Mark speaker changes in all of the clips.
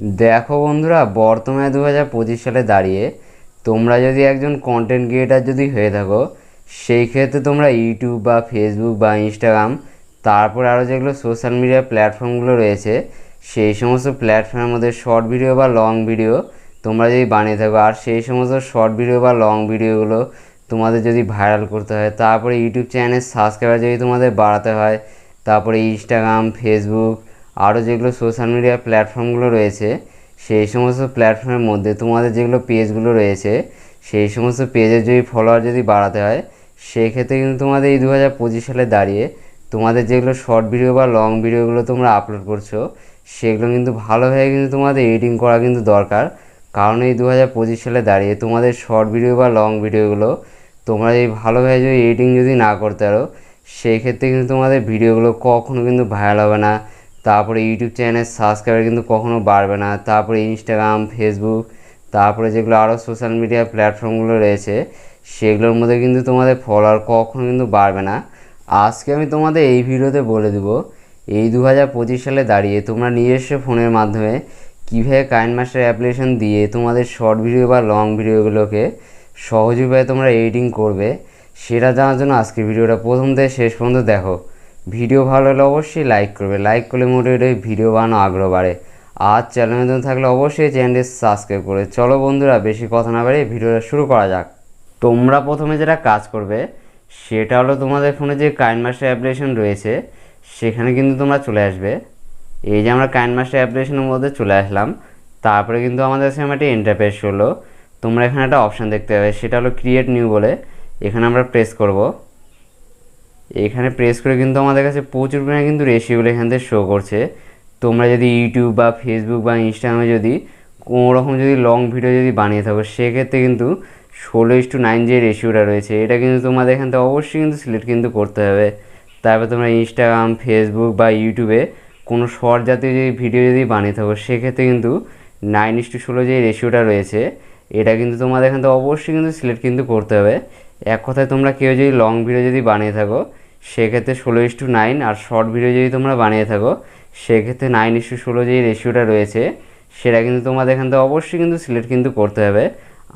Speaker 1: দেখো বন্ধুরা, বর্তমানে দু হাজার পঁচিশ সালে দাঁড়িয়ে তোমরা যদি একজন কন্টেন্ট ক্রিয়েটার যদি হয়ে থাকো, সেই ক্ষেত্রে তোমরা ইউটিউব বা ফেসবুক বা ইনস্টাগ্রাম তারপর আরও যেগুলো সোশ্যাল মিডিয়া প্ল্যাটফর্মগুলো রয়েছে, সেই সমস্ত প্ল্যাটফর্মের মধ্যে শর্ট ভিডিও বা লং ভিডিও তোমরা যদি বানিয়ে থাকো, আর সেই সমস্ত শর্ট ভিডিও বা লং ভিডিওগুলো তোমাদের যদি ভাইরাল করতে হয়, তারপরে ইউটিউব চ্যানেল সাবস্ক্রাইবার যদি তোমাদের বাড়াতে হয়, তারপরে ইনস্টাগ্রাম ফেসবুক আরও যেগুলো সোশ্যাল মিডিয়া প্ল্যাটফর্মগুলো রয়েছে, সেই সমস্ত প্ল্যাটফর্মের মধ্যে তোমাদের যেগুলো পেজগুলো রয়েছে, সেই সমস্ত পেজের যদি ফলোয়ার যদি বাড়াতে হয় সেই ক্ষেত্রে কিন্তু তোমাদের এই দু হাজার পঁচিশ সালে দাঁড়িয়ে তোমাদের যেগুলো শর্ট ভিডিও বা লং ভিডিওগুলো তোমরা আপলোড করছ, সেগুলো কিন্তু ভালোভাবে কিন্তু তোমাদের এডিটিং করা কিন্তু দরকার। কারণ এই দু হাজার পঁচিশ সালে দাঁড়িয়ে তোমাদের শর্ট ভিডিও বা লং ভিডিওগুলো তোমরা যদি ভালোভাবে যদি এডিটিং যদি না করতে পারো সেই ক্ষেত্রে কিন্তু তোমাদের ভিডিওগুলো কখনো কিন্তু ভাইরাল হবে না। তারপরে ইউটিউব চ্যানেল সাবস্ক্রাইবার কিন্তু কখনো বাড়বে না, তারপরে ইনস্টাগ্রাম, ফেসবুক, তারপরে যেগুলো আরও সোশ্যাল মিডিয়া প্ল্যাটফর্মগুলো রয়েছে, সেগুলোর মধ্যে কিন্তু তোমাদের ফলোয়ার কখনো কিন্তু বাড়বে না। আজকে আমি তোমাদের এই ভিডিওতে বলে দেবো, এই দু হাজার পঁচিশ সালে দাঁড়িয়ে তোমরা নিজস্ব ফোনের মাধ্যমে কীভাবে কাইন মাস্টার অ্যাপ্লিকেশন দিয়ে তোমাদের শর্ট ভিডিও বা লং ভিডিওগুলোকে সহজ উপায়ে তোমরা এডিটিং করবে, সেটা জানার জন্য আজকে ভিডিওটা প্রথম থেকে শেষ পর্যন্ত দেখো। ভিডিও ভালো হলে অবশ্যই লাইক করবে। লাইক করলে মোটিভেট ভিডিও বানানো আগ্রহ বাড়ে। আর চ্যানেল নতুন থাকলে অবশ্যই চ্যানেলটি সাবস্ক্রাইব করে চলো বন্ধুরা, বেশি কথা না বাড়িয়ে ভিডিওটা শুরু করা যাক। তোমরা প্রথমে যেটা কাজ করবে, সেটা হলো তোমাদের ফোনে যে কাইন মাস্টার অ্যাপ্লিকেশন রয়েছে, সেখানে কিন্তু তোমরা চলে আসবে। এই যে আমরা কাইন মাস্টার অ্যাপ্লিকেশনের মধ্যে চলে আসলাম, তারপরে কিন্তু আমাদের সামনে একটা ইন্টারফেস হলো। তোমরা এখানে একটা অপশান দেখতে পাবে, সেটা হলো ক্রিয়েট নিউ বলে। এখানে আমরা প্রেস করব। এখানে প্রেস করে কিন্তু আমাদের কাছে প্রচুর পরিমাণে কিন্তু রেশিওগুলো এখান থেকে শো করছে। তোমরা যদি ইউটিউব বা ফেসবুক বা ইনস্টাগ্রামে যদি কোনো রকম যদি লং ভিডিও যদি বানিয়ে থাকো, সেক্ষেত্রে কিন্তু ষোলো ইস টু নাইন যে রেশিওটা রয়েছে, এটা কিন্তু তোমাদের এখান থেকে অবশ্যই কিন্তু সিলেক্ট কিন্তু করতে হবে। তারপর তোমরা ইনস্টাগ্রাম ফেসবুক বা ইউটিউবে কোনো শর্ট জাতীয় যদি ভিডিও যদি বানিয়ে থাকো, সেক্ষেত্রে কিন্তু নাইন ইস টু ষোলো যে রেশিওটা রয়েছে, এটা কিন্তু তোমাদের এখান থেকে অবশ্যই কিন্তু সিলেক্ট কিন্তু করতে হবে। এক কথায় তোমরা কেউ যদি লং ভিডিও যদি বানিয়ে থাকো, সেক্ষেত্রে ষোলো ইস টু নাইন আর শর্ট ভিডিও যদি তোমরা বানিয়ে থাকো, সেক্ষেত্রে নাইন ইস টু ষোলো যে রেশিওটা রয়েছে, সেটা কিন্তু তোমাদের এখান থেকে অবশ্যই কিন্তু সিলেক্ট কিন্তু করতে হবে।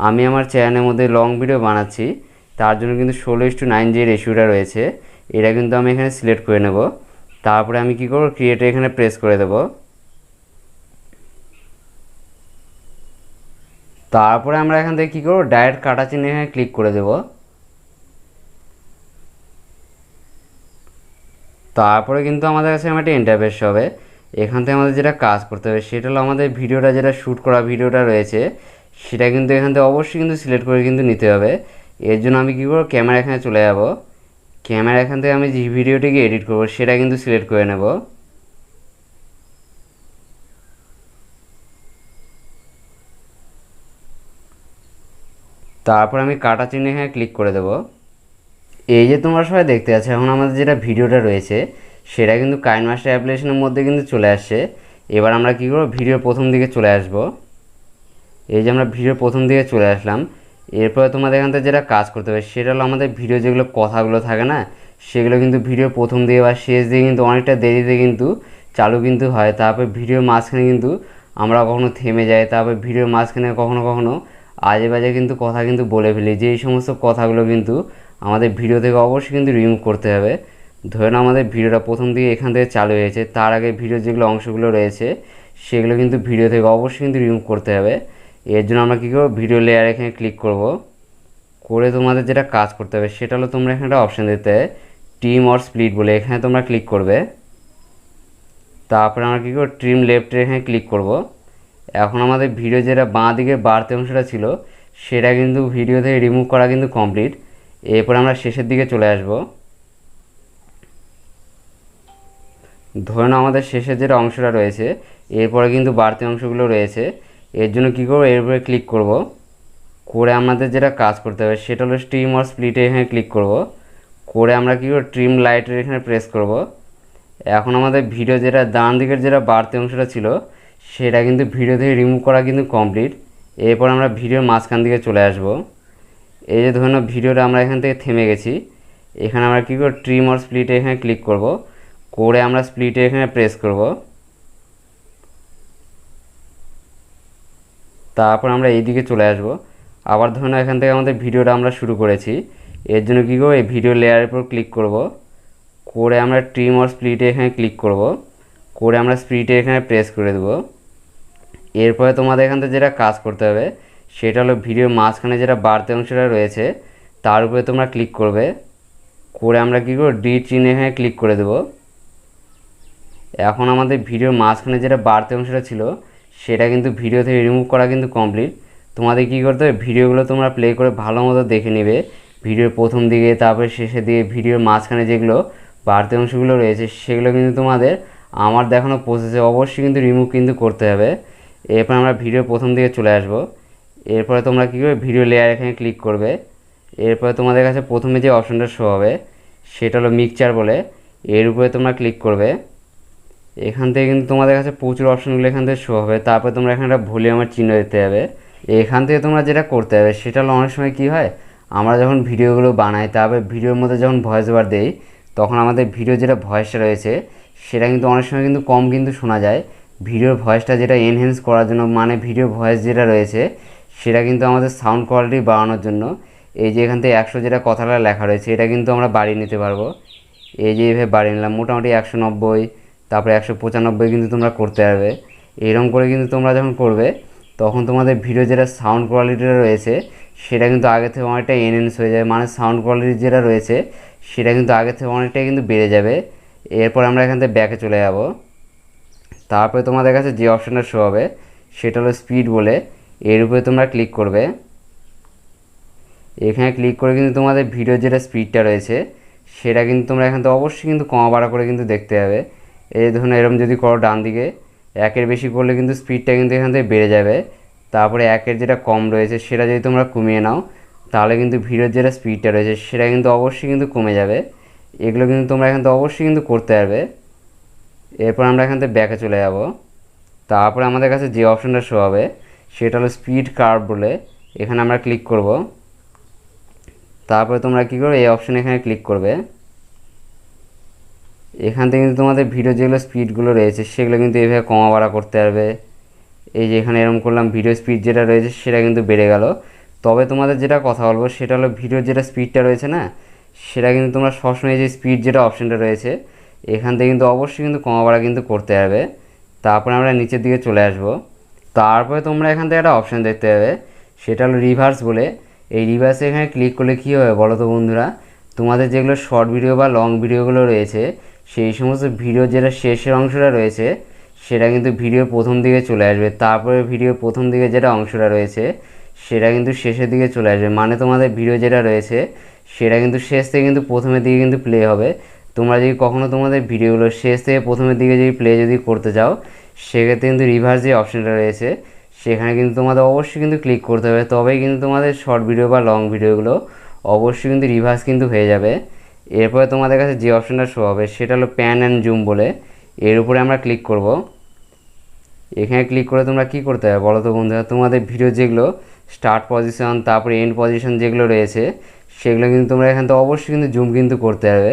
Speaker 1: আমি আমার চ্যানেলের মধ্যে লং ভিডিও বানাচ্ছি, তার জন্য কিন্তু ষোলো ইস টু নাইন যে রেশিওটা রয়েছে, এটা কিন্তু আমি এখানে সিলেক্ট করে নেব। তারপরে আমি কী করব? ক্রিয়েটে এখানে প্রেস করে দেবো। তারপরে আমরা এখান থেকে কী করব? ডাইরেক্ট কাটা চিহ্ন এখানে ক্লিক করে দেব। তারপরে কিন্তু আমাদের কাছে আমার একটা ইন্টারফেস হবে। এখান থেকে আমাদের যেটা কাজ করতে হবে, সেটা হলো আমাদের ভিডিওটা যেটা শ্যুট করা ভিডিওটা রয়েছে, সেটা কিন্তু এখান থেকে অবশ্যই কিন্তু সিলেক্ট করে কিন্তু নিতে হবে। এর জন্য আমি কী করব? ক্যামেরা এখানে চলে যাব। ক্যামেরা এখান থেকে আমি যে ভিডিওটিকে এডিট করব, সেটা কিন্তু সিলেক্ট করে নেব। তারপর আমি কাটা চিহ্ন এখানে ক্লিক করে দেব। এই যে তোমরা সবাই দেখতে পাচ্ছ, এখন আমাদের যেটা ভিডিওটা রয়েছে, সেটা কিন্তু কাইন মাস্টার অ্যাপ্লিকেশনের মধ্যে কিন্তু চলে আসছে। এবার আমরা কী করব? ভিডিওর প্রথম দিকে চলে আসব। এই যে আমরা ভিডিওর প্রথম দিকে চলে আসলাম। এরপরে তোমাদের এখান থেকে যেটা কাজ করতে হবে, সেটা হলো আমাদের ভিডিও যেগুলো কথাগুলো থাকে না, সেগুলো কিন্তু ভিডিও প্রথম দিকে বা শেষ দিকে কিন্তু অনেকটা দেরিতে কিন্তু চালু কিন্তু হয়। তারপর ভিডিওর মাঝখানে কিন্তু আমরা কখনো থেমে যাই, তারপর ভিডিওর মাঝখানে কখনো কখনো আজে বাজে কিন্তু কথা কিন্তু বলে ফেলি। যে এই সমস্ত কথাগুলো কিন্তু আমাদের ভিডিও থেকে অবশ্যই কিন্তু রিমুভ করতে হবে। ধরে নাও আমাদের ভিডিওটা প্রথম দিকে এখান থেকে চালু হয়েছে, তার আগে ভিডিও যেগুলো অংশগুলো রয়েছে, সেগুলো কিন্তু ভিডিও থেকে অবশ্যই কিন্তু রিমুভ করতে হবে। এর জন্য আমরা কী করব? ভিডিও লেয়ার এখানে ক্লিক করব। করে তোমাদের যেটা কাজ করতে হবে, সেটা হলো তোমরা এখানে একটা অপশান দিতে টিম অর স্প্লিট বলে, এখানে তোমরা ক্লিক করবে। তারপরে আমরা কী করব? ট্রিম লেফটে এখানে ক্লিক করব। এখন আমাদের ভিডিও যেটা বাঁ দিকে বাড়তি অংশটা ছিল, সেটা কিন্তু ভিডিও থেকে রিমুভ করা কিন্তু কমপ্লিট এরপর আমরা শেষের দিকে চলে আসব। ধরুন আমাদের শেষের যেটা অংশটা রয়েছে, এরপরে কিন্তু বাড়তি অংশগুলো রয়েছে। এর জন্য কী করব? এরপরে ক্লিক করব। করে আমাদের যেটা কাজ করতে হবে, সেটা হলো স্ট্রিম আর স্প্লিটে এখানে ক্লিক করব। করে আমরা কী করব? ট্রিম লাইটের এখানে প্রেস করব। এখন আমাদের ভিডিও যেটা ডান দিকের যেটা বাড়তি অংশটা ছিল, সেটা কিন্তু ভিডিও থেকে রিমুভ করা কিন্তু কমপ্লিট এরপর আমরা ভিডিওর মাঝখান দিকে চলে আসব। এই যে ধরুন ভিডিওটা আমরা এখান থেকে থেমে গেছি, এখানে আমরা কী করব ট্রিম আর স্প্লিটে এখানে ক্লিক করব, করে আমরা স্প্লিটে এখানে প্রেস করব। তারপর আমরা এইদিকে চলে আসব। আবার ধরুন এখান থেকে আমাদের ভিডিওটা আমরা শুরু করেছি, এর জন্য কী করব, এই ভিডিও লেয়ারের উপর ক্লিক করব। করে আমরা ট্রিম অর স্প্লিটে এখানে ক্লিক করব, করে আমরা স্প্লিটে এখানে প্রেস করে দেবো। এরপরে তোমাদের এখান থেকে যেটা কাজ করতে হবে সেটা হলো ভিডিওর মাঝখানে যেটা বাড়তি অংশটা রয়েছে, তার উপরে তোমরা ক্লিক করবে। করে আমরা কী করব? ডি চিহ্ন এখানে ক্লিক করে দেবো। এখন আমাদের ভিডিওর মাঝখানে যেটা বাড়তি অংশটা ছিল, সেটা কিন্তু ভিডিও থেকে রিমুভ করা কিন্তু কমপ্লিট তোমাদের কী করতে হবে? ভিডিওগুলো তোমরা প্লে করে ভালো মতো দেখে নেবে। ভিডিওর প্রথম দিকে, তারপরে শেষের দিকে, ভিডিওর মাঝখানে যেগুলো বাড়তি অংশগুলো রয়েছে, সেগুলো কিন্তু তোমাদের আমার দেখানো প্রসেসে অবশ্যই কিন্তু রিমুভ কিন্তু করতে হবে। এরপর আমরা ভিডিও প্রথম দিকে চলে আসব। এরপরে তোমরা কী করবে? ভিডিও লেয়ার এখানে ক্লিক করবে। এরপরে তোমাদের কাছে প্রথমে যে অপশনটা শো হবে, সেটা হলো মিক্সচার বলে। এর উপরে তোমরা ক্লিক করবে। এখান থেকে কিন্তু তোমাদের কাছে প্রচুর অপশনগুলো এখান থেকে শো হবে। তারপরে তোমরা এখানে একটা ভলিউমের চিহ্ন দিতে হবে এখান থেকে তোমরা যেটা করতে হবে সেটা হলো অনেক সময় কী হয়? আমরা যখন ভিডিওগুলো বানাই, তারপরে ভিডিওর মধ্যে যখন ভয়েস ওভার দেই, তখন আমাদের ভিডিও যেটা ভয়েসটা রয়েছে, সেটা কিন্তু অনেক সময় কিন্তু কম কিন্তু শোনা যায়। ভিডিওর ভয়েসটা যেটা এনহেন্স করার জন্য মানে ভিডিও ভয়েস যেটা রয়েছে সেটা কিন্তু আমাদের সাউন্ড কোয়ালিটি বাড়ানোর জন্য। এই যে এখান থেকে একশো যেটা কথাটা লেখা রয়েছে, এটা কিন্তু আমরা বাড়িয়ে নিতে পারব। এই যে এইভাবে বাড়িয়ে নিলাম, মোটামুটি একশো নব্বই, তারপরে একশো পঁচানব্বই কিন্তু তোমরা করতে পারবে। এরকম করে কিন্তু তোমরা যখন করবে, তখন তোমাদের ভিডিও যেটা সাউন্ড কোয়ালিটিটা রয়েছে, সেটা কিন্তু আগে থেকে অনেকটা এনহেন্স হয়ে যাবে। মানে সাউন্ড কোয়ালিটি যেটা রয়েছে, সেটা কিন্তু আগে থেকে অনেকটাই কিন্তু বেড়ে যাবে। এরপর আমরা এখান থেকে ব্যাকে চলে যাব। তারপরে তোমাদের কাছে যে অপশানটা শো হবে, সেটা হলো স্পিড বলে। এর উপরে তোমরা ক্লিক করবে। এখানে ক্লিক করে কিন্তু তোমাদের ভিডিওর যেটা স্পিডটা রয়েছে, সেটা কিন্তু তোমরা এখান থেকে অবশ্যই কিন্তু কমা বাড়া করে কিন্তু দেখতে হবে এই ধরুন এরকম যদি করো ডান দিকে, একের বেশি করলে কিন্তু স্পিডটা কিন্তু এখান থেকে বেড়ে যাবে। তারপরে একের যেটা কম রয়েছে, সেটা যদি তোমরা কমিয়ে নাও, তাহলে কিন্তু ভিডিওর যেটা স্পিডটা রয়েছে, সেটা কিন্তু অবশ্যই কিন্তু কমে যাবে। এগুলো কিন্তু তোমরা এখান থেকে অবশ্যই কিন্তু করতে পারবে। এরপর আমরা এখান থেকে ব্যাকে চলে যাব। তারপরে আমাদের কাছে যে অপশানটা শো হবে সেটা হলো স্পিড কার্ভ বলে এখানে আমরা ক্লিক করব। তারপরে তোমরা কী করবে? এই অপশানে এখানে ক্লিক করবে। এখান থেকে কিন্তু তোমাদের ভিডিও যেগুলো স্পিডগুলো রয়েছে, সেগুলো কিন্তু এইভাবে কমা বাড়া করতে পারবে। এই যে এখানে এরকম করলাম ভিডিও স্পিড যেটা রয়েছে সেটা কিন্তু বেড়ে গেল। তবে তোমাদের যেটা কথা বলব, সেটা হলো ভিডিওর যেটা স্পিডটা রয়েছে না, সেটা কিন্তু তোমরা সবসময় যে স্পিড যেটা অপশানটা রয়েছে, এখান থেকে কিন্তু অবশ্যই কিন্তু কমা বাড়া কিন্তু করতে পারবে। তারপরে আমরা নিচের দিকে চলে আসব। তারপরে তোমরা এখান থেকে একটা অপশান দেখতে পাবে। সেটা হলো রিভার্স বলে। এই রিভার্সে এখানে ক্লিক করলে কী হবে বলো তো বন্ধুরা? তোমাদের যেগুলো শর্ট ভিডিও বা লং ভিডিওগুলো রয়েছে, সেই সমস্ত ভিডিও যেটা শেষের অংশটা রয়েছে, সেটা কিন্তু ভিডিও প্রথম দিকে চলে আসবে। তারপরে ভিডিও প্রথম দিকে যেটা অংশটা রয়েছে, সেটা কিন্তু শেষের দিকে চলে আসবে। মানে তোমাদের ভিডিও যেটা রয়েছে, সেটা কিন্তু শেষ থেকে কিন্তু প্রথমের দিকে কিন্তু প্লে হবে। তোমরা যদি কখনও তোমাদের ভিডিওগুলো শেষ থেকে প্রথমের দিকে যদি প্লে যদি করতে চাও সেক্ষেত্রে কিন্তু রিভার্স যে অপশানটা রয়েছে, সেখানে কিন্তু তোমাদের অবশ্যই কিন্তু ক্লিক করতে হবে। তবেই কিন্তু তোমাদের শর্ট ভিডিও বা লং ভিডিওগুলো অবশ্যই কিন্তু রিভার্স কিন্তু হয়ে যাবে। এরপরে তোমাদের কাছে যে অপশানটা শো হবে, সেটা হলো প্যান অ্যান্ড জুম বলে। এর উপরে আমরা ক্লিক করব। এখানে ক্লিক করে তোমরা কি করতে হবে বলো তো বন্ধুরা? তোমাদের ভিডিও যেগুলো স্টার্ট পজিশন তারপরে এন্ড পজিশন যেগুলো রয়েছে, সেগুলো কিন্তু তোমরা এখান থেকে অবশ্যই কিন্তু জুম কিন্তু করতে হবে।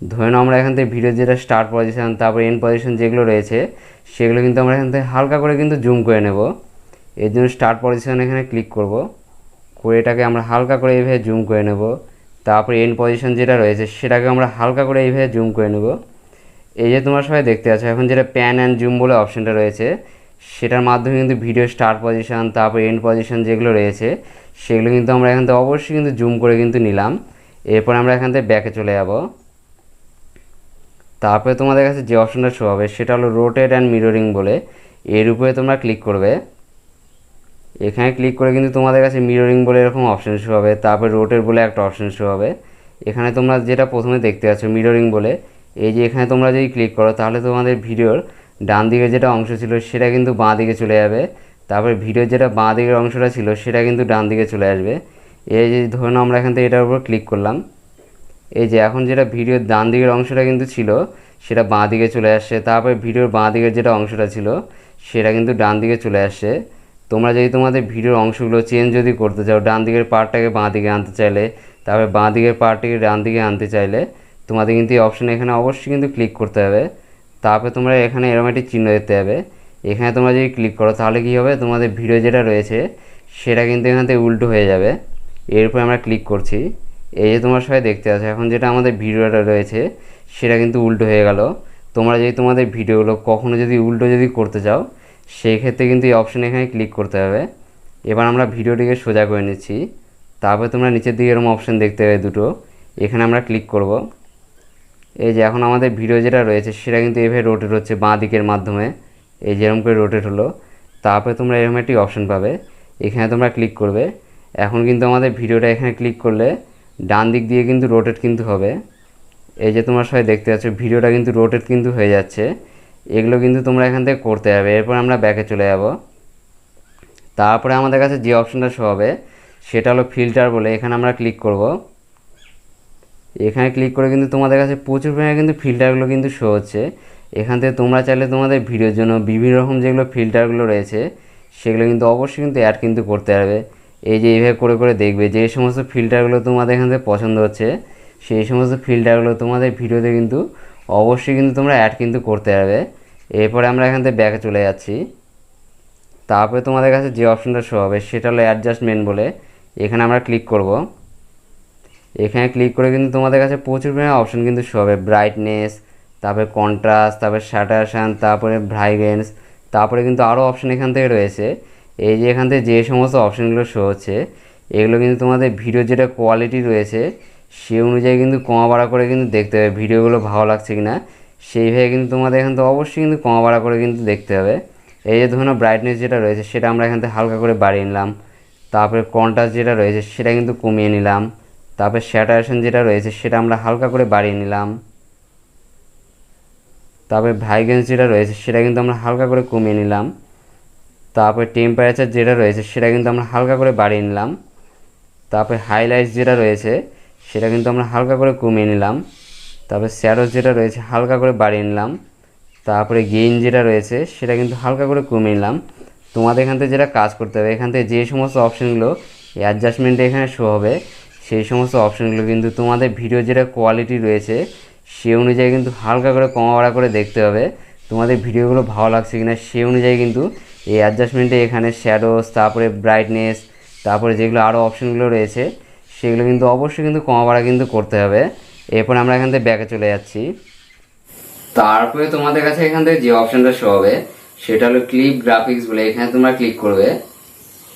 Speaker 1: ধরে নাও আমরা এখান থেকে ভিডিও যেটা স্টার্ট পজিশন তারপরে এন্ড পজিশন যেগুলো রয়েছে, সেগুলো কিন্তু আমরা এখান থেকে হালকা করে কিন্তু জুম করে নেব। এর জন্য স্টার্ট পজিশন এখানে ক্লিক করব। করে এটাকে আমরা হালকা করে এইভাবে জুম করে নেব। তারপরে এন্ড পজিশন যেটা রয়েছে, সেটাকে আমরা হালকা করে এইভাবে জুম করে নেব। এই যে তোমরা সবাই দেখতে আছো এখন যেটা প্যান অ্যান্ড জুম বলে অপশানটা রয়েছে, সেটার মাধ্যমে কিন্তু ভিডিও স্টার্ট পজিশন তারপর এন্ড পজিশন যেগুলো রয়েছে, সেগুলো কিন্তু আমরা এখান থেকে অবশ্যই কিন্তু জুম করে কিন্তু নিলাম। এরপর আমরা এখান থেকে ব্যাকে চলে যাব। তারপরে তোমাদের কাছে যে অপশানটা শো হবে, সেটা হলো রোটেট অ্যান্ড মিররিং বলে। এর উপরে তোমরা ক্লিক করবে। এখানে ক্লিক করে কিন্তু তোমাদের কাছে মিররিং বলে এরকম অপশান শো হবে। তারপরে রোটেট বলে একটা অপশান শো হবে। এখানে তোমরা যেটা প্রথমে দেখতে পাচ্ছ মিররিং বলে, এই যে এখানে তোমরা যদি ক্লিক করো, তাহলে তোমাদের ভিডিওর ডান দিকে যেটা অংশ ছিল, সেটা কিন্তু বাঁ দিকে চলে যাবে। তারপরে ভিডিওর যেটা বাঁ দিকের অংশটা ছিল, সেটা কিন্তু ডান দিকে চলে আসবে। এই যে ধরুন আমরা এখান থেকে এটার উপর ক্লিক করলাম। এই যে এখন যেটা ভিডিওর ডান দিকের অংশটা কিন্তু ছিল, সেটা বাঁ দিকে চলে আসছে। তারপরে ভিডিওর বাঁ দিকের যেটা অংশটা ছিল, সেটা কিন্তু ডান দিকে চলে আসছে। তোমরা যদি তোমাদের ভিডিওর অংশগুলো চেঞ্জ যদি করতে চাও, ডান দিকের পার্টটাকে বাঁ দিকে আনতে চাইলে, তারপরে বাঁ দিকের পার্টটিকে ডান দিকে আনতে চাইলে, তোমাদের কিন্তু এই অপশানে এখানে অবশ্যই কিন্তু ক্লিক করতে হবে। তারপরে তোমরা এখানে এরকম একটি চিহ্ন দিতে হবে এখানে তোমরা যদি ক্লিক করো, তাহলে কী হবে? তোমাদের ভিডিও যেটা রয়েছে, সেটা কিন্তু এখান থেকে উল্টো হয়ে যাবে। এরপর আমরা ক্লিক করছি। এই যে তোমার সবাই দেখতে আছো, এখন যেটা আমাদের ভিডিওটা রয়েছে, সেটা কিন্তু উল্টো হয়ে গেল। তোমরা যদি তোমাদের ভিডিওগুলো কখনো যদি উল্টো যদি করতে চাও সেই ক্ষেত্রে কিন্তু এই অপশান এখানে ক্লিক করতে হবে। এবার আমরা ভিডিওটিকে সোজা করে নিচ্ছি। তারপরে তোমরা নিচের দিকে এরকম অপশান দেখতে পাবে দুটো। এখানে আমরা ক্লিক করব। এই যে এখন আমাদের ভিডিও যেটা রয়েছে, সেটা কিন্তু এভাবে রোটেট হচ্ছে বাঁ দিকের মাধ্যমে। এই যেরকম করে রোটেট হলো। তারপরে তোমরা এরকম একটি অপশান পাবে। এখানে তোমরা ক্লিক করবে। এখন কিন্তু আমাদের ভিডিওটা এখানে ক্লিক করলে ডান দিক দিয়ে কিন্তু রোটেট কিন্তু হবে। এই যে তোমরা সবাই দেখতে পাচ্ছ, ভিডিওটা কিন্তু রোটেট কিন্তু হয়ে যাচ্ছে। এগুলো কিন্তু তোমরা এখান থেকে করতে হবে এরপর আমরা ব্যাকে চলে যাব। তারপরে আমাদের কাছে যে অপশানটা শো হবে, সেটা হলো ফিল্টার বলে। এখানে আমরা ক্লিক করব। এখানে ক্লিক করে কিন্তু তোমাদের কাছে প্রচুর পরিমাণে কিন্তু ফিল্টারগুলো কিন্তু শো হচ্ছে। এখান থেকে তোমরা চাইলে তোমাদের ভিডিওর জন্য বিভিন্ন রকম যেগুলো ফিল্টারগুলো রয়েছে, সেগুলো কিন্তু অবশ্যই কিন্তু অ্যাড কিন্তু করতে হবে এই যে এইভাবে করে করে দেখবে, যে সমস্ত ফিল্টারগুলো তোমাদের এখান থেকে পছন্দ হচ্ছে, সেই সমস্ত ফিল্টারগুলো তোমাদের ভিডিওতে কিন্তু অবশ্যই কিন্তু তোমরা অ্যাড কিন্তু করতে পারবে। এরপরে আমরা এখান থেকে ব্যাকে চলে যাচ্ছি। তারপরে তোমাদের কাছে যে অপশনটা শো হবে, সেটা হলো অ্যাডজাস্টমেন্ট বলে। এখানে আমরা ক্লিক করব। এখানে ক্লিক করে কিন্তু তোমাদের কাছে প্রচুর পরিমাণে অপশন কিন্তু শো হবে। ব্রাইটনেস তারপরে কন্ট্রাস্ট তারপরে স্যাটারশান তারপরে ব্রাইগেন্স তারপরে কিন্তু আরও অপশন এখান থেকে রয়েছে। এই যে এখান থেকে যে সমস্ত অপশানগুলো শো হচ্ছে, এগুলো কিন্তু তোমাদের ভিডিও যেটা কোয়ালিটি রয়েছে, সে অনুযায়ী কিন্তু কমা বাড়া করে কিন্তু দেখতে হবে ভিডিওগুলো ভালো লাগছে কি না সেইভাবে কিন্তু তোমাদের এখান থেকে অবশ্যই কিন্তু কমা বাড়া করে কিন্তু দেখতে হবে। এই যে ধরুন ব্রাইটনেস যেটা রয়েছে, সেটা আমরা এখান থেকে হালকা করে বাড়িয়ে নিলাম, তারপরে কন্ট্রাস্ট যেটা রয়েছে, সেটা কিন্তু কমিয়ে নিলাম, তারপরে স্যাটারেশন যেটা রয়েছে, সেটা আমরা হালকা করে বাড়িয়ে নিলাম। তারপরে ভাইগেন্স যেটা রয়েছে, সেটা কিন্তু আমরা হালকা করে কমিয়ে নিলাম। তারপরে টেম্পারেচার যেটা রয়েছে, সেটা কিন্তু আমরা হালকা করে বাড়িয়ে নিলাম। তারপরে হাইলাইটস যেটা রয়েছে, সেটা কিন্তু আমরা হালকা করে কমিয়ে নিলাম। তারপরে স্যারোস যেটা রয়েছে, হালকা করে বাড়িয়ে নিলাম। তারপরে গেইন যেটা রয়েছে, সেটা কিন্তু হালকা করে কমিয়ে নিলাম। তোমাদের এখান থেকে যেটা কাজ করতে হবে, এখান থেকে যে সমস্ত অপশানগুলো অ্যাডজাস্টমেন্টে এখানে শো হবে, সেই সমস্ত অপশানগুলো কিন্তু তোমাদের ভিডিও যেটা কোয়ালিটি রয়েছে সে অনুযায়ী কিন্তু হালকা করে কমা করে দেখতে হবে। তোমাদের ভিডিওগুলো ভালো লাগছে কিনা সে অনুযায়ী কিন্তু এই অ্যাডজাস্টমেন্টে এখানে শ্যাডোস তারপরে ব্রাইটনেস তারপরে যেগুলো আরও অপশানগুলো রয়েছে, সেগুলো কিন্তু অবশ্যই কিন্তু কমা বাড়া কিন্তু করতে হবে। এরপর আমরা এখান থেকে ব্যাকে চলে যাচ্ছি। তারপরে তোমাদের কাছে এখান থেকে যে অপশানটা শো হবে, সেটা হলো ক্লিপ গ্রাফিক্স বলে, এখানে তোমরা ক্লিক করবে।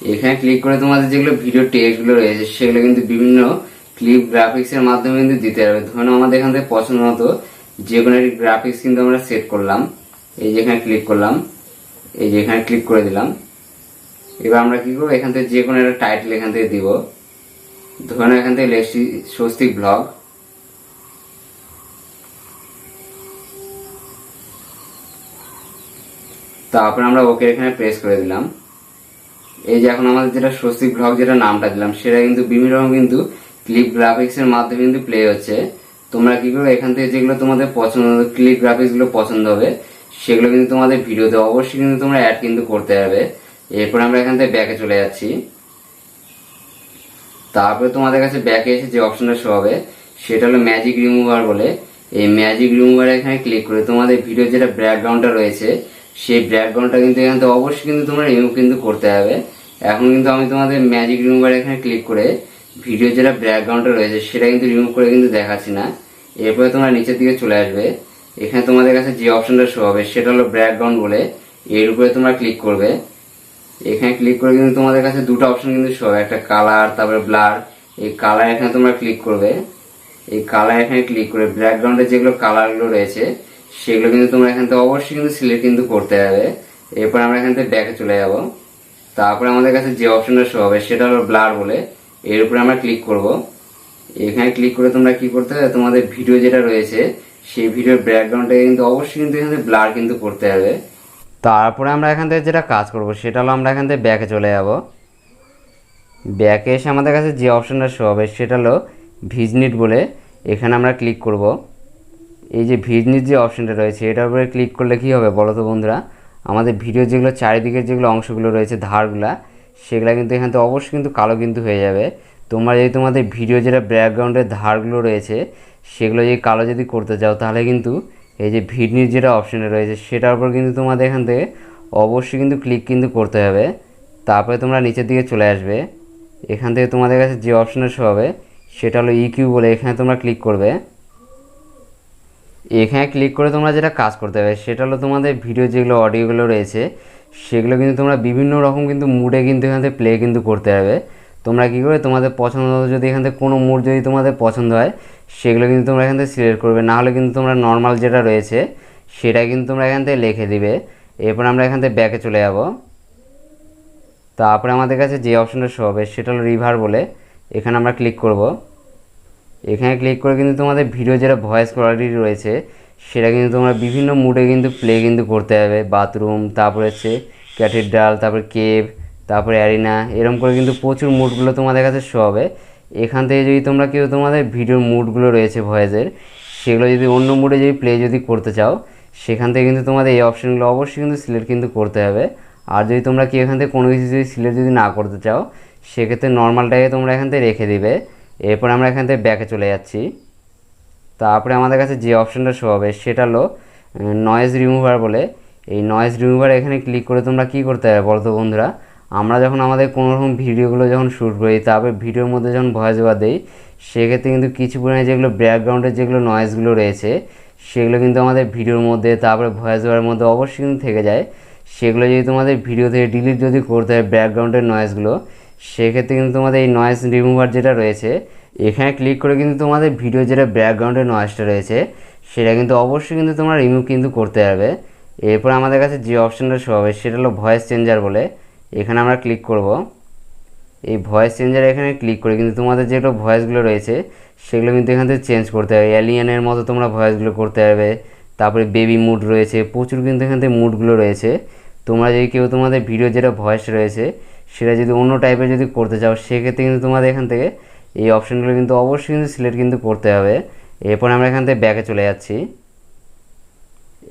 Speaker 1: এখানে ক্লিক করে তোমাদের যেগুলো ভিডিও টেক্সটগুলো রয়েছে, সেগুলো কিন্তু বিভিন্ন ক্লিপ গ্রাফিক্সের মাধ্যমে কিন্তু দিতে হবে। ধরুন আমাদের এখান থেকে পছন্দ মতো যে কোনো একটি গ্রাফিক্স কিন্তু আমরা সেট করলাম। এই যেখানে ক্লিক করলাম। এই যে এখানে ক্লিক করে দিলাম। এবার আমরা কি করব? এখান থেকে যে কোনো একটা টাইটেল এখান থেকে দিব। ধরুন এখান থেকে লেখছি স্বস্তিক ব্লগ তারপরে আমরা ওকে এখানে প্রেস করে দিলাম। এই যে এখন আমাদের যেটা স্বস্তিক ব্লগ যেটা নামটা দিলাম, সেটা কিন্তু বিভিন্ন রকম কিন্তু ক্লিপ গ্রাফিক্স এর মাধ্যমে কিন্তু প্লে হচ্ছে। তোমরা কি করবে? এখান থেকে যেগুলো তোমাদের পছন্দ ক্লিপ গ্রাফিক্সগুলো পছন্দ হবে সেগুলো কিন্তু তোমাদের ভিডিওতে অবশ্যই কিন্তু তোমরা অ্যাড কিন্তু করতে হবে। এরপর আমরা এখান থেকে ব্যাকে চলে যাচ্ছি। তারপরে তোমাদের কাছে ব্যাকে এসে যে অপশনটা শো হবে, সেটা হলো ম্যাজিক রিমুভার বলে। এই ম্যাজিক রিমুভার এখানে ক্লিক করে তোমাদের ভিডিও যেটা ব্যাকগ্রাউন্ডটা রয়েছে, সেই ব্যাকগ্রাউন্ডটা কিন্তু এখান থেকে অবশ্যই কিন্তু তোমরা রিমুভ কিন্তু করতে হবে। এখন কিন্তু আমি তোমাদের ম্যাজিক রিমুভার এখানে ক্লিক করে ভিডিও যেটা ব্যাকগ্রাউন্ডটা রয়েছে, সেটা কিন্তু রিমুভ করে কিন্তু দেখাচ্ছি না। এরপরে তোমরা নিচের দিকে চলে আসবে। এখানে তোমাদের কাছে যে অপশনটা শো হবে, সেটা হলো ব্যাকগ্রাউন্ড বলে। এর উপরে তোমরা ক্লিক করবে। এখানে ক্লিক করে কিন্তু তোমাদের কাছে দুটো অপশন কিন্তু শো হবে। একটা কালার তারপরে ব্লার এই কালার এখানে তোমরা ক্লিক করবে। এই কালার এখানে ক্লিক করে ব্যাকগ্রাউন্ডে যেগুলো কালারগুলো রয়েছে, সেগুলো কিন্তু তোমরা এখান থেকে অবশ্যই কিন্তু সিলেক্ট কিন্তু করতে হবে। এরপর আমরা এখান থেকে ব্যাকে চলে যাব। তারপরে আমাদের কাছে যে অপশনটা শো হবে, সেটা হলো ব্লার বলে। এর উপরে আমরা ক্লিক করব। এখানে ক্লিক করে তোমরা কি করতে হবে? তোমাদের ভিডিও যেটা রয়েছে সেই ভিডিওর ব্যাকগ্রাউন্ডে কিন্তু অবশ্যই কিন্তু এখানে ব্লার কিন্তু করতে হবে। তারপরে আমরা এখান থেকে যেটা কাজ করব, সেটা হলো আমরা এখান থেকে ব্যাকে চলে যাব। ব্যাকে এসে আমাদের কাছে যে অপশনটা শো হবে, সেটা হলো ভিজনিট বলে। এখানে আমরা ক্লিক করব। এই যে ভিজনিট যে অপশনটা রয়েছে, এটার উপরে ক্লিক করলে কি হবে বলো তো বন্ধুরা? আমাদের ভিডিও যেগুলো, চারিদিকের যেগুলো অংশগুলো রয়েছে ধারগুলা, সেগুলো কিন্তু এখান থেকে অবশ্যই কিন্তু কালো কিন্তু হয়ে যাবে। তোমরা যদি তোমাদের ভিডিও যেটা ব্যাকগ্রাউন্ডের ধারগুলো রয়েছে সেগুলো যদি কালো যদি করতে চাও তাহলে কিন্তু এই যে ভিডনির যেটা অপশানে রয়েছে, সেটার উপর কিন্তু তোমাদের এখান থেকে অবশ্যই কিন্তু ক্লিক কিন্তু করতে হবে। তারপরে তোমরা নিচের দিকে চলে আসবে। এখান থেকে তোমাদের কাছে যে অপশানটা শো হবে, সেটা হলো ইকিউ বলে এখানে তোমরা ক্লিক করবে। এখানে ক্লিক করে তোমরা যেটা কাজ করতে হবে, সেটা হলো তোমাদের ভিডিও যেগুলো অডিওগুলো রয়েছে, সেগুলো কিন্তু তোমরা বিভিন্ন রকম কিন্তু মুডে কিন্তু এখান থেকে প্লে কিন্তু করতে হবে। তোমরা কী করে, তোমাদের পছন্দ যদি এখান থেকে কোনো মুড যদি তোমাদের পছন্দ হয় সেগুলো কিন্তু তোমরা এখান থেকে সিলেক্ট করবে। না হলে কিন্তু তোমরা নর্মাল যেটা রয়েছে, সেটা কিন্তু তোমরা এখান থেকে লিখে দিবে। এরপর আমরা এখান থেকে ব্যাকে চলে যাব। তারপরে আমাদের কাছে যে অপশনটা শো হবে, সেটা হলো রিভার বলে। এখানে আমরা ক্লিক করব। এখানে ক্লিক করে কিন্তু তোমাদের ভিডিও যেটা ভয়েস কোয়ালিটি রয়েছে, সেটা কিন্তু তোমরা বিভিন্ন মুডে কিন্তু প্লে কিন্তু করতে হবে। বাথরুম তারপরে হচ্ছে ক্যাথিড্রাল তারপরে কেভ তারপরে অ্যারিনা এরকম করে কিন্তু প্রচুর মুডগুলো তোমাদের কাছে শো হবে। এখান থেকে যদি তোমরা কেউ তোমাদের ভিডিওর মুডগুলো রয়েছে ভয়েসের সেগুলো যদি অন্য মুডে যদি প্লে যদি করতে চাও, সেখান থেকে কিন্তু তোমাদের এই অপশানগুলো অবশ্যই কিন্তু সিলেক্ট কিন্তু করতে হবে। আর যদি তোমরা কি এখান থেকে কোনো কিছু যদি সিলেক্ট যদি না করতে চাও, সেক্ষেত্রে নর্মালটাকে তোমরা এখান থেকে রেখে দিবে। এরপর আমরা এখান থেকে ব্যাকে চলে যাচ্ছি। তারপরে আমাদের কাছে যে অপশানটা শো হবে, সেটা হলো নয়েজ রিমুভার বলে। এই নয়েজ রিমুভার এখানে ক্লিক করে তোমরা কী করতে হবে বলতো বন্ধুরা? আমরা যখন আমাদের কোনো রকম ভিডিওগুলো যখন শ্যুট করি, তারপরে ভিডিওর মধ্যে যখন ভয়েস ওভার দিই, সেক্ষেত্রে কিন্তু কিছু পরিমাণে যেগুলো ব্যাকগ্রাউন্ডের যেগুলো নয়েজগুলো রয়েছে, সেগুলো কিন্তু আমাদের ভিডিওর মধ্যে, তারপরে ভয়েস ওভারের মধ্যে অবশ্যই কিন্তু থেকে যায়। সেগুলো যদি তোমাদের ভিডিও থেকে ডিলিট যদি করতে হয় ব্যাকগ্রাউন্ডের নয়েজগুলো সেক্ষেত্রে কিন্তু তোমাদের এই নয়েজ রিমুভার যেটা রয়েছে, এখানে ক্লিক করে কিন্তু তোমাদের ভিডিও যেটা ব্যাকগ্রাউন্ডের নয়েজটা রয়েছে, সেটা কিন্তু অবশ্যই কিন্তু তোমরা রিমুভ কিন্তু করতে হবে এরপর আমাদের কাছে যে অপশানটা শো হবে, সেটা হলো ভয়েস চেঞ্জার বলে। এখানে আমরা ক্লিক করব। এই ভয়েস চেঞ্জার এখানে ক্লিক করে কিন্তু তোমাদের যেগুলো ভয়েসগুলো রয়েছে, সেগুলো কিন্তু এখান থেকে চেঞ্জ করতে হবে। অ্যালিয়ানের মতো তোমরা ভয়েসগুলো করতে হবে তারপরে বেবি মুড রয়েছে, প্রচুর কিন্তু এখান থেকে মুডগুলো রয়েছে। তোমরা যদি কেউ তোমাদের ভিডিও যেটা ভয়েস রয়েছে, সেটা যদি অন্য টাইপের যদি করতে চাও, সেক্ষেত্রে কিন্তু তোমাদের এখান থেকে এই অপশানগুলো কিন্তু অবশ্যই কিন্তু সিলেক্ট কিন্তু করতে হবে। এরপর আমরা এখান থেকে ব্যাকে চলে যাচ্ছি।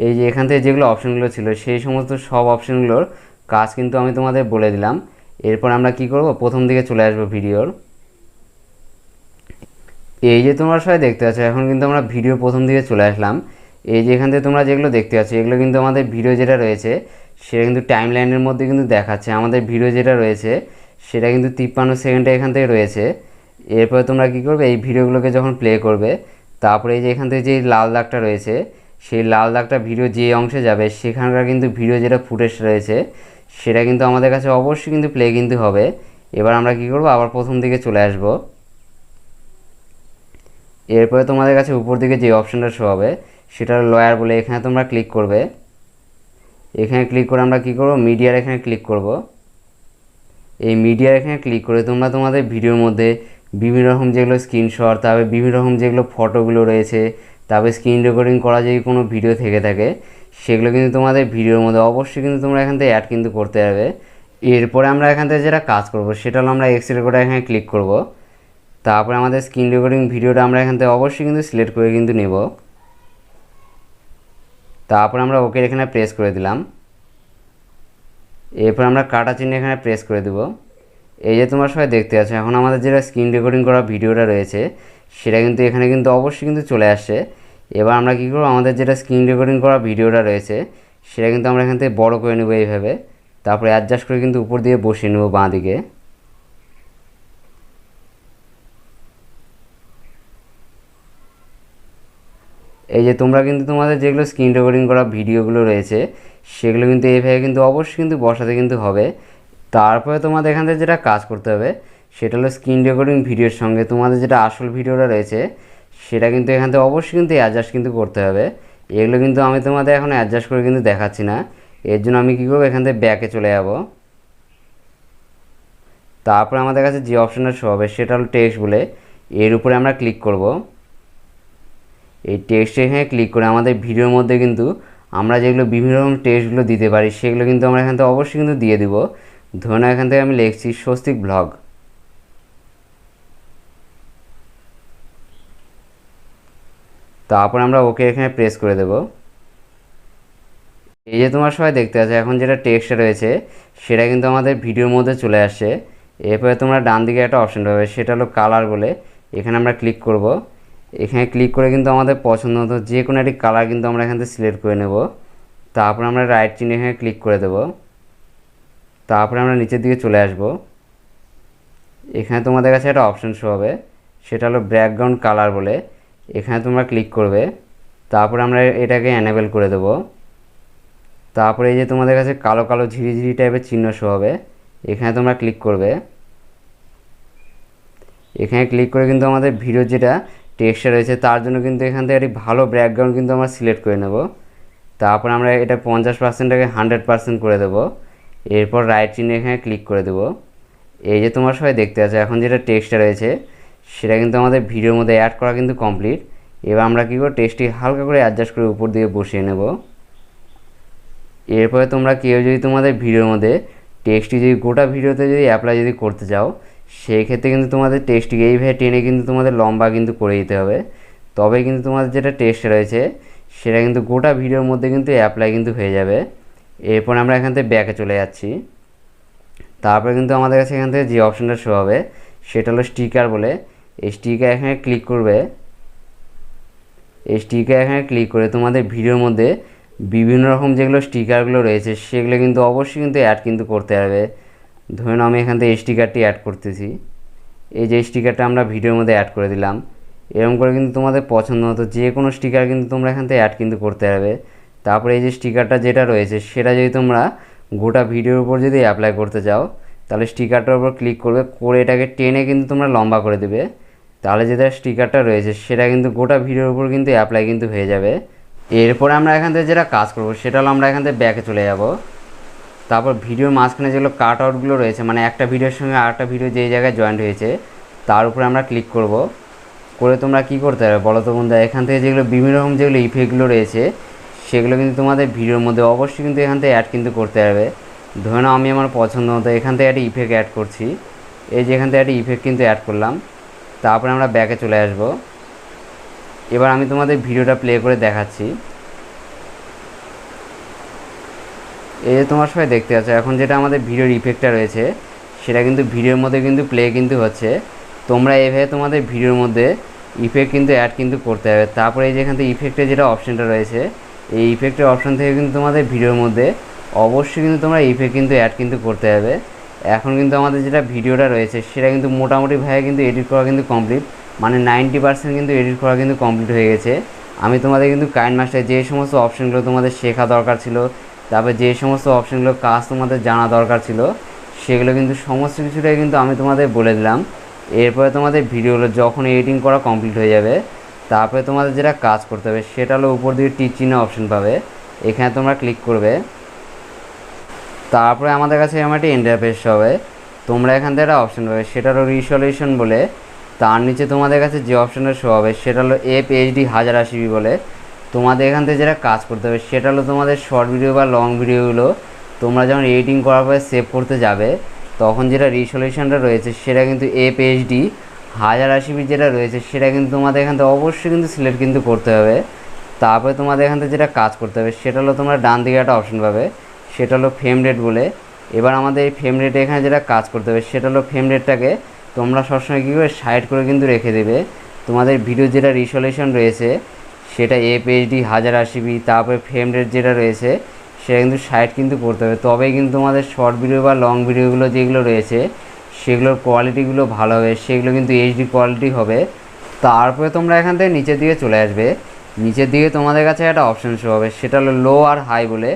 Speaker 1: এই যে এখান থেকে যেগুলো অপশানগুলো ছিল, সেই সমস্ত সব অপশানগুলোর কাজ কিন্তু আমি তোমাদের বলে দিলাম। এরপর আমরা কি করব? প্রথম দিকে চলে আসব ভিডিওর। এই যে তোমরা সবাই দেখতে পাচ্ছ, এখন কিন্তু আমরা ভিডিও প্রথম দিকে চলে আসলাম। এই যে এখান থেকে তোমরা যেগুলো দেখতে পাচ্ছ, এগুলো কিন্তু আমাদের ভিডিও যেটা রয়েছে, সেটা কিন্তু টাইম লাইনের মধ্যে কিন্তু দেখাচ্ছে। আমাদের ভিডিও যেটা রয়েছে, সেটা কিন্তু তিপ্পান্ন সেকেন্ডে এখান থেকে রয়েছে। এরপরে তোমরা কী করবে? এই ভিডিওগুলোকে যখন প্লে করবে, তারপরে এই যে এখান থেকে যে লাল দাগটা রয়েছে, সেই লাল দাগটা ভিডিও যে অংশে যাবে, সেখানকার কিন্তু ভিডিও যেটা ফুটেজ রয়েছে সেটা কিন্তু আমাদের কাছে অবশ্যই কিন্তু প্লে কিন্তু হবে। এবার আমরা কি করব? আবার প্রথম দিকে চলে আসব। এরপরে তোমাদের কাছে উপর দিকে যে অপশানটা শো হবে, সেটা লয়ার বলে এখানে তোমরা ক্লিক করবে। এখানে ক্লিক করে আমরা কি করব? মিডিয়ার এখানে ক্লিক করব। এই মিডিয়ার এখানে ক্লিক করে তোমরা তোমাদের ভিডিওর মধ্যে বিভিন্ন রকম যেগুলো স্ক্রিনশট তারপরে বিভিন্ন রকম যেগুলো ফটোগুলো রয়েছে, তারপরে স্ক্রিন রেকর্ডিং করা যদি কোনো ভিডিও থেকে থাকে সেগুলো কিন্তু তোমাদের ভিডিওর মধ্যে অবশ্যই কিন্তু তোমরা এখান থেকে অ্যাড কিন্তু করতে হবে এরপরে আমরা এখান থেকে যেটা কাজ করব, সেটা হলো আমরা এক্স রেকর্ডে এখানে ক্লিক করব। তারপরে আমাদের স্ক্রিন রেকর্ডিং ভিডিওটা আমরা এখান থেকে অবশ্যই কিন্তু সিলেক্ট করে কিন্তু নেব। তারপর আমরা ওকে এখানে প্রেস করে দিলাম। এরপর আমরা কাটা চিহ্ন এখানে প্রেস করে দেব। এই যে তোমরা সবাই দেখতে পাচ্ছ, এখন আমাদের যেটা স্ক্রিন রেকর্ডিং করা ভিডিওটা রয়েছে, সেটা কিন্তু এখানে কিন্তু অবশ্যই কিন্তু চলে আসছে। এবার আমরা কী করব? আমাদের যেটা স্ক্রিন রেকর্ডিং করা ভিডিওটা রয়েছে, সেটা কিন্তু আমরা এখান থেকে বড়ো করে নেব এইভাবে। তারপরে অ্যাডজাস্ট করে কিন্তু উপর দিয়ে বসিয়ে নেব বাঁ দিকে। এই যে তোমরা কিন্তু তোমাদের যেগুলো স্ক্রিন রেকর্ডিং করা ভিডিওগুলো রয়েছে, সেগুলো কিন্তু এইভাবে কিন্তু অবশ্যই কিন্তু বসাতে কিন্তু হবে। তারপরে তোমাদের এখান থেকে যেটা কাজ করতে হবে, সেটা হলো স্ক্রিন রেকর্ডিং ভিডিওর সঙ্গে তোমাদের যেটা আসল ভিডিওটা রয়েছে সেটা কিন্তু এখান থেকে অবশ্যই কিন্তু অ্যাডজাস্ট কিন্তু করতে হবে। এগুলো কিন্তু আমি তোমাদের এখন অ্যাডজাস্ট করে কিন্তু দেখাচ্ছি না। এর জন্য আমি কী করব? এখান থেকে ব্যাকে চলে যাব। তারপরে আমাদের কাছে যে অপশানটা শো হবে সেটা হলো টেক্সট বলে। এর উপরে আমরা ক্লিক করব। এই টেক্সট এখানে ক্লিক করে আমাদের ভিডিওর মধ্যে কিন্তু আমরা যেগুলো বিভিন্ন রকম টেক্সটগুলো দিতে পারি, সেগুলো কিন্তু আমরা এখান থেকে অবশ্যই কিন্তু দিয়ে দিব। ধরুন এখান থেকে আমি লিখছি স্বস্তিক ব্লগ তারপর আমরা ওকে এখানে প্রেস করে দেব। এই যে তোমার সবাই দেখতে আছে এখন যেটা টেক্সটটা রয়েছে, সেটা কিন্তু আমাদের ভিডিওর মধ্যে চলে আসছে। এরপরে তোমরা ডান দিকে একটা অপশন পাবে, সেটা হলো কালার বলে। এখানে আমরা ক্লিক করব। এখানে ক্লিক করে কিন্তু আমাদের পছন্দ মতো যে কোনো একটি কালার কিন্তু আমরা এখান থেকে সিলেক্ট করে নেব। তারপর আমরা রাইট চিহ্ন এখানে ক্লিক করে দেব। তারপরে আমরা নিচের দিকে চলে আসব। এখানে তোমাদের কাছে একটা অপশন শো হবে, সেটা হলো ব্যাকগ্রাউন্ড কালার বলে। এখানে তোমরা ক্লিক করবে, তারপর আমরা এটাকে অ্যানেবেল করে দেব। তারপরে এই যে তোমাদের কাছে কালো কালো ঝিরিঝিরি টাইপের চিহ্ন শো হবে, এখানে তোমরা ক্লিক করবে। এখানে ক্লিক করে কিন্তু আমাদের ভিডিও যেটা টেক্সচার রয়েছে, তার জন্য কিন্তু এখান থেকে একটি ভালো ব্যাকগ্রাউন্ড কিন্তু আমরা সিলেক্ট করে নেব। তারপর আমরা এটা পঞ্চাশ পার্সেন্টটাকে হান্ড্রেড পার্সেন্ট করে দেবো। এরপর রাইট চিহ্নে এখানে ক্লিক করে দেবো। এই যে তোমার সবাই দেখতে আছে এখন যেটা টেক্সটটা রয়েছে সেটা কিন্তু আমাদের ভিডিওর মধ্যে অ্যাড করা কিন্তু কমপ্লিট এবার আমরা কী করব টেস্টটি হালকা করে অ্যাডজাস্ট করে উপর দিকে বসিয়ে নেব। এরপরে তোমরা কেউ যদি তোমাদের ভিডিওর মধ্যে টেক্সটটি যদি গোটা ভিডিওতে যদি অ্যাপ্লাই যদি করতে চাও সেই ক্ষেত্রে কিন্তু তোমাদের টেক্সটটিকে এইভাবে টেনে কিন্তু তোমাদের লম্বা কিন্তু করে দিতে হবে। তবে কিন্তু তোমাদের যেটা টেক্সট রয়েছে, সেটা কিন্তু গোটা ভিডিওর মধ্যে কিন্তু অ্যাপ্লাই কিন্তু হয়ে যাবে। এরপর আমরা এখান থেকে ব্যাকে চলে যাচ্ছি। তারপরে কিন্তু আমাদের কাছে এখান থেকে যে অপশানটা শো হবে, সেটা হলো স্টিকার বলে। এই স্টিকার এখানে ক্লিক করবে। এই স্টিকার এখানে ক্লিক করে তোমাদের ভিডিওর মধ্যে বিভিন্ন রকম যেগুলো স্টিকারগুলো রয়েছে, সেগুলো কিন্তু অবশ্যই কিন্তু অ্যাড কিন্তু করতে হবে। ধরুন আমি এখান থেকে স্টিকারটি অ্যাড করতেছি। এই যে স্টিকারটা আমরা ভিডিওর মধ্যে অ্যাড করে দিলাম। এরকম করে কিন্তু তোমাদের পছন্দ মতো যে কোনো স্টিকার কিন্তু তোমরা এখান থেকে অ্যাড কিন্তু করতে হবে। তারপরে এই যে স্টিকারটা যেটা রয়েছে, সেটা যদি তোমরা গোটা ভিডিওর উপর যদি অ্যাপ্লাই করতে চাও, তাহলে স্টিকারটার উপর ক্লিক করবে। করে এটাকে টেনে কিন্তু তোমরা লম্বা করে দেবে। তাহলে যেটা স্টিকারটা রয়েছে, সেটা কিন্তু গোটা ভিডিওর উপর কিন্তু অ্যাপ্লাই কিন্তু হয়ে যাবে। এরপরে আমরা এখান থেকে যেটা কাজ করব, সেটা হলো আমরা এখান থেকে ব্যাকে চলে যাব। তারপর ভিডিওর মাঝখানে যেগুলো কাট আউটগুলো রয়েছে মানে একটা ভিডিওর সঙ্গে আরেকটা ভিডিও যেই জায়গায় জয়েন্ট হয়েছে, তার উপরে আমরা ক্লিক করব। করে তোমরা কি করতে হবে বলো তো বন্ধুরা? এখান থেকে যেগুলো বিভিন্ন রকম যেগুলো ইফেক্টগুলো রয়েছে, সেগুলো কিন্তু তোমাদের ভিডিওর মধ্যে অবশ্যই কিন্তু এখান থেকে অ্যাড কিন্তু করতে হবে। ধরে নাও আমি আমার পছন্দ মতো এখান থেকে একটা ইফেক্ট অ্যাড করছি। এই যে এখান থেকে একটা ইফেক্ট কিন্তু অ্যাড করলাম। তারপরে আমরা ব্যাকে চলে আসব। এবার আমি তোমাদের ভিডিওটা প্লে করে দেখাচ্ছি। এই যে তোমার সবাই দেখতে পাচ্ছ, এখন যেটা আমাদের ভিডিওর ইফেক্টটা রয়েছে, সেটা কিন্তু ভিডিওর মধ্যে কিন্তু প্লে কিন্তু হচ্ছে। তোমরা এভাবে তোমাদের ভিডিওর মধ্যে ইফেক্ট কিন্তু অ্যাড কিন্তু করতে হবে। তারপরে এই যেখান থেকে ইফেক্টের যেটা অপশানটা রয়েছে, এই ইফেক্টের অপশান থেকে কিন্তু তোমাদের ভিডিওর মধ্যে অবশ্যই কিন্তু তোমরা ইফেক্ট কিন্তু অ্যাড কিন্তু করতে হবে। এখন কিন্তু আমাদের যেটা ভিডিওটা রয়েছে, সেটা কিন্তু মোটামুটিভাবে কিন্তু এডিট করা কিন্তু কমপ্লিট মানে নাইনটি পার্সেন্ট কিন্তু এডিট করা কিন্তু কমপ্লিট হয়ে গেছে। আমি তোমাদের কিন্তু কাইন মাস্টার যে সমস্ত অপশানগুলো তোমাদের শেখা দরকার ছিল, তারপরে যে সমস্ত অপশানগুলো কাজ তোমাদের জানা দরকার ছিল, সেগুলো কিন্তু সমস্ত কিছুটাই কিন্তু আমি তোমাদের বলে দিলাম। এরপরে তোমাদের ভিডিওগুলো যখন এডিটিং করা কমপ্লিট হয়ে যাবে, তারপরে তোমাদের যেটা কাজ করতে হবে, সেটা হলো উপর দিয়ে টিচ চিহ্ন অপশন পাবে। এখানে তোমরা ক্লিক করবে। তারপরে আমাদের কাছে এরকম একটি ইন্টারফেস হবে। তোমরা এখান থেকে একটা অপশন পাবে, সেটা হলো রিসলিউশন বলে। তার নিচে তোমাদের কাছে যে অপশনটা শো হবে, সেটা হলো এফ এইচডি হাজার আশিবি বলে। তোমাদের এখান থেকে যেটা কাজ করতে হবে, সেটা হলো তোমাদের শর্ট ভিডিও বা লং ভিডিওগুলো তোমরা যখন এডিটিং করার পরে সেভ করতে যাবে, তখন যেটা রিসলিউশনটা রয়েছে, সেটা কিন্তু এফ এইচডি হাজার আশিবি যেটা রয়েছে, সেটা কিন্তু তোমাদের এখান থেকে অবশ্যই কিন্তু সিলেক্ট কিন্তু করতে হবে। তারপরে তোমাদের এখান থেকে যেটা কাজ করতে হবে, সেটা হলো তোমরা ডান দিকে একটা অপশন পাবে। সেটা হলো ফ্রেম রেট বলে। এবার আমাদের এই ফ্রেম রেটে এখানে যেটা কাজ করতে হবে, সেটা হলো ফ্রেম রেটটাকে তোমরা সবসময় কী করে সাইড করে কিন্তু রেখে দেবে। তোমাদের ভিডিও যেটা রিসলিউশন রয়েছে, সেটা এফ এইচডি হাজার আশিবি তারপরে ফ্রেম রেট যেটা রয়েছে, সেটা কিন্তু সাইড কিন্তু করতে হবে। তবেই কিন্তু তোমাদের শর্ট ভিডিও বা লং ভিডিওগুলো যেগুলো রয়েছে, সেগুলোর কোয়ালিটিগুলো ভালো হবে, সেগুলো কিন্তু এইচডি কোয়ালিটি হবে। তারপরে তোমরা এখান থেকে নিচের দিকে চলে আসবে। নিচের দিকে তোমাদের কাছে একটা অপশান শো হবে, সেটা হলো লো আর হাই বলে।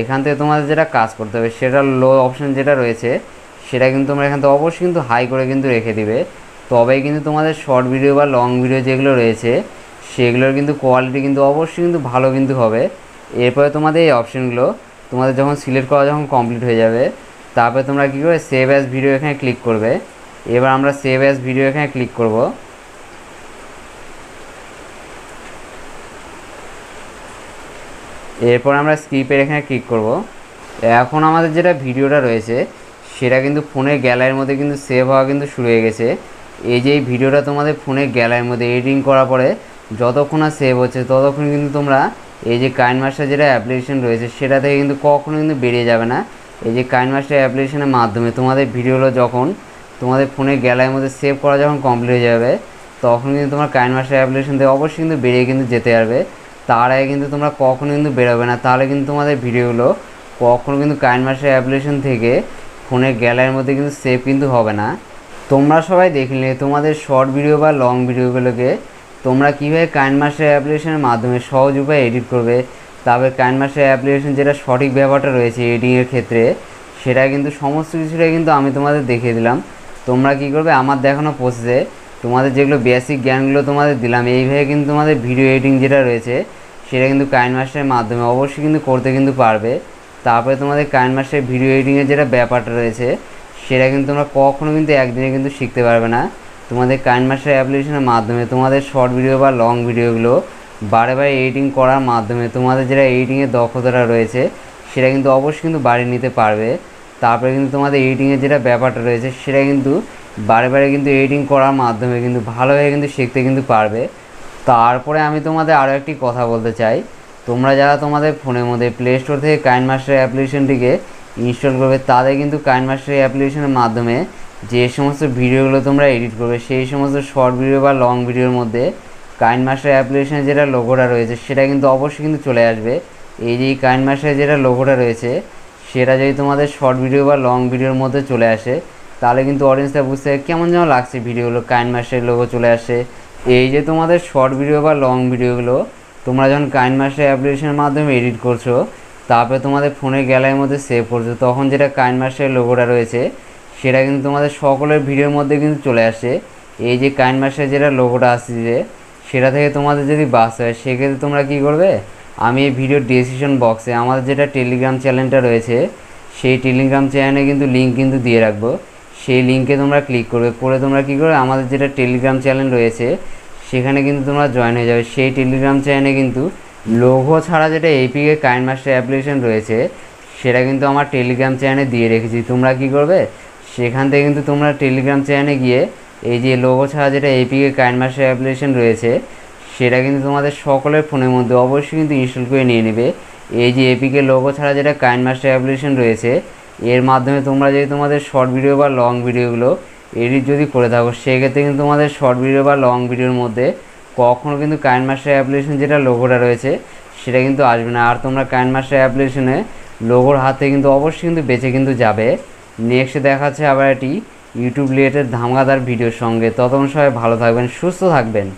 Speaker 1: এখান থেকে তোমাদের যেটা কাজ করতে হবে, সেটা লো অপশান যেটা রয়েছে, সেটা কিন্তু তোমরা এখান থেকে অবশ্যই কিন্তু হাই করে কিন্তু রেখে দিবে। তবেই কিন্তু তোমাদের শর্ট ভিডিও বা লং ভিডিও যেগুলো রয়েছে, সেগুলোর কিন্তু কোয়ালিটি কিন্তু অবশ্যই কিন্তু ভালো কিন্তু হবে। এরপরে তোমাদের এই অপশানগুলো তোমাদের যখন সিলেক্ট করা যখন কমপ্লিট হয়ে যাবে, তারপরে তোমরা কী করবে সেভ অ্যাজ ভিডিও এখানে ক্লিক করবে। এবার আমরা সেভ অ্যাজ ভিডিও এখানে ক্লিক করব। এরপর আমরা স্ক্রিপের এখানে ক্লিক করব। এখন আমাদের যেটা ভিডিওটা রয়েছে, সেটা কিন্তু ফোনের গ্যালারির মধ্যে কিন্তু সেভ হওয়া কিন্তু শুরু হয়ে গেছে। এই যে ভিডিওটা তোমাদের ফোনের গ্যালারির মধ্যে এডিটিং করার পরে যতক্ষণ না সেভ হচ্ছে, ততক্ষণ কিন্তু তোমরা এই যে কাইন মাস্টার যেটা অ্যাপ্লিকেশন রয়েছে, সেটা থেকে কিন্তু কখনো কিন্তু বেরিয়ে যাবে না। এই যে কাইন মাস্টার অ্যাপ্লিকেশনের মাধ্যমে তোমাদের ভিডিওগুলো যখন তোমাদের ফোনের গ্যালারির মধ্যে সেভ করা যখন কমপ্লিট হয়ে যাবে, তখন কিন্তু তোমার কাইন মাস্টার অ্যাপ্লিকেশন থেকে অবশ্যই কিন্তু বেরিয়ে কিন্তু যেতে পারবে। তার আগে কিন্তু তোমরা কখনো কিন্তু বেরোবে না। তাহলে কিন্তু তোমাদের ভিডিওগুলো কখনো কিন্তু কাইন মাস্টার অ্যাপ্লিকেশন থেকে ফোনের গ্যালারির মধ্যে কিন্তু সেভ কিন্তু হবে না। তোমরা সবাই দেখলে তোমাদের শর্ট ভিডিও বা লং ভিডিওগুলোকে তোমরা কীভাবে কাইন মাস্টার অ্যাপ্লিকেশনের মাধ্যমে সহজ উপায়ে এডিট করবে, তারপরে কাইন মাস্টার অ্যাপ্লিকেশন যেটা সঠিক ব্যাপারটা রয়েছে এডিংয়ের ক্ষেত্রে, সেটা কিন্তু সমস্ত কিছুটাই কিন্তু আমি তোমাদের দেখিয়ে দিলাম। তোমরা কি করবে আমার দেখানো প্রসেসে তোমাদের যেগুলো বেসিক জ্ঞানগুলো তোমাদের দিলাম এইভাবে কিন্তু তোমাদের ভিডিও এডিটিং যেটা রয়েছে, সেটা কিন্তু কাইন মাস্টারের মাধ্যমে অবশ্যই কিন্তু করতে কিন্তু পারবে। তারপরে তোমাদের কাইন মাস্টারের ভিডিও এডিটিংয়ের যেটা ব্যাপারটা রয়েছে, সেটা কিন্তু তোমরা কখনো কিন্তু একদিনে কিন্তু শিখতে পারবে না। তোমাদের কাইন মাস্টার অ্যাপ্লিকেশনের মাধ্যমে, তোমাদের শর্ট ভিডিও বা লং ভিডিওগুলো বারে বারে এডিটিং করার মাধ্যমে, তোমাদের যেটা এডিটিংয়ের দক্ষতাটা রয়েছে, সেটা কিন্তু অবশ্যই কিন্তু বাড়িয়ে নিতে পারবে। তারপরে কিন্তু তোমাদের এডিটিংয়ের যেটা ব্যাপারটা রয়েছে, সেটা কিন্তু বারে বারে কিন্তু এডিটিং করার মাধ্যমে কিন্তু ভালোভাবে কিন্তু শিখতে কিন্তু পারবে। তারপরে আমি তোমাদের আরও একটি কথা বলতে চাই। তোমরা যারা তোমাদের ফোনের মধ্যে প্লে স্টোর থেকে কাইন মাস্টার অ্যাপ্লিকেশনটিকে ইনস্টল করবে, তাদের কিন্তু কাইন মাস্টার অ্যাপ্লিকেশনের মাধ্যমে যে সমস্ত ভিডিওগুলো তোমরা এডিট করবে, সেই সমস্ত শর্ট ভিডিও বা লং ভিডিওর মধ্যে কাইন মাস্টার অ্যাপ্লিকেশনের যেটা লোগোটা রয়েছে, সেটা কিন্তু অবশ্যই কিন্তু চলে আসবে। এই যে কাইন মাস্টারের যেটা লোগোটা রয়েছে, সেটা যদি তোমাদের শর্ট ভিডিও বা লং ভিডিওর মধ্যে চলে আসে তাহলে কিন্তু অডিয়েন্সটা বুঝতে কেমন যেন লাগছে ভিডিওগুলো, কাইন মাস্টারের লোগো চলে আসে। এই যে তোমাদের শর্ট ভিডিও বা লং ভিডিওগুলো তোমরা যখন কাইন মাস্টার অ্যাপ্লিকেশনের মাধ্যমে এডিট করছ, তারপরে তোমাদের ফোনের গ্যালারির মধ্যে সেভ করছ, তখন যেটা কাইন মাস্টারের লোগোটা রয়েছে, সেটা কিন্তু তোমাদের সকলের ভিডিওর মধ্যে কিন্তু চলে আসে। এই যে কাইন মাস্টারের যেটা লোগোটা আসছে যে, সেটা থেকে তোমাদের যদি বাস হয়, সেক্ষেত্রে তোমরা কি করবে? আমি এই ভিডিওর ডিসক্রিপশন বক্সে আমাদের যেটা টেলিগ্রাম চ্যানেলটা রয়েছে, সেই টেলিগ্রাম চ্যানেলে কিন্তু লিঙ্ক কিন্তু দিয়ে রাখব। সেই লিঙ্কে তোমরা ক্লিক করবে। করে তোমরা কী করবে? আমাদের যেটা টেলিগ্রাম চ্যানেল রয়েছে, সেখানে কিন্তু তোমরা জয়েন হয়ে যাবে। সেই টেলিগ্রাম চ্যানেলে কিন্তু লোগো ছাড়া যেটা এপিকে কাইন মাস্টার অ্যাপ্লিকেশন রয়েছে, সেটা কিন্তু আমার টেলিগ্রাম চ্যানেলে দিয়ে রেখেছি। তোমরা কি করবে? সেখান থেকে কিন্তু তোমরা টেলিগ্রাম চ্যানেলে গিয়ে এই যে লোগো ছাড়া যেটা এপিকে কাইন মাস্টার অ্যাপ্লিকেশন রয়েছে, সেটা কিন্তু তোমাদের সকলের ফোনের মধ্যে অবশ্যই কিন্তু ইনস্টল করে নিয়ে নেবে। এই যে এপিকে লোগো ছাড়া যেটা কাইন মাস্টার অ্যাপ্লিকেশন রয়েছে এর মাধ্যমে তোমরা যদি তোমাদের শর্ট ভিডিও বা লং ভিডিওগুলো এডিট যদি করে থাকো, সেক্ষেত্রে কিন্তু তোমাদের শর্ট ভিডিও বা লং ভিডিওর মধ্যে কখনও কিন্তু কাইন মাস্টার অ্যাপ্লিকেশন যেটা লোগোটা রয়েছে, সেটা কিন্তু আসবে না। আর তোমরা কাইন মাস্টার অ্যাপ্লিকেশনে লোগোর হাতে কিন্তু অবশ্যই কিন্তু বেঁচে কিন্তু যাবে। নেক্সট দেখাচ্ছে আবার এটি ইউটিউব রিলেটেড ধামাকাদার ভিডিওর সঙ্গে। ততক্ষণ সবাই ভালো থাকবেন, সুস্থ থাকবেন।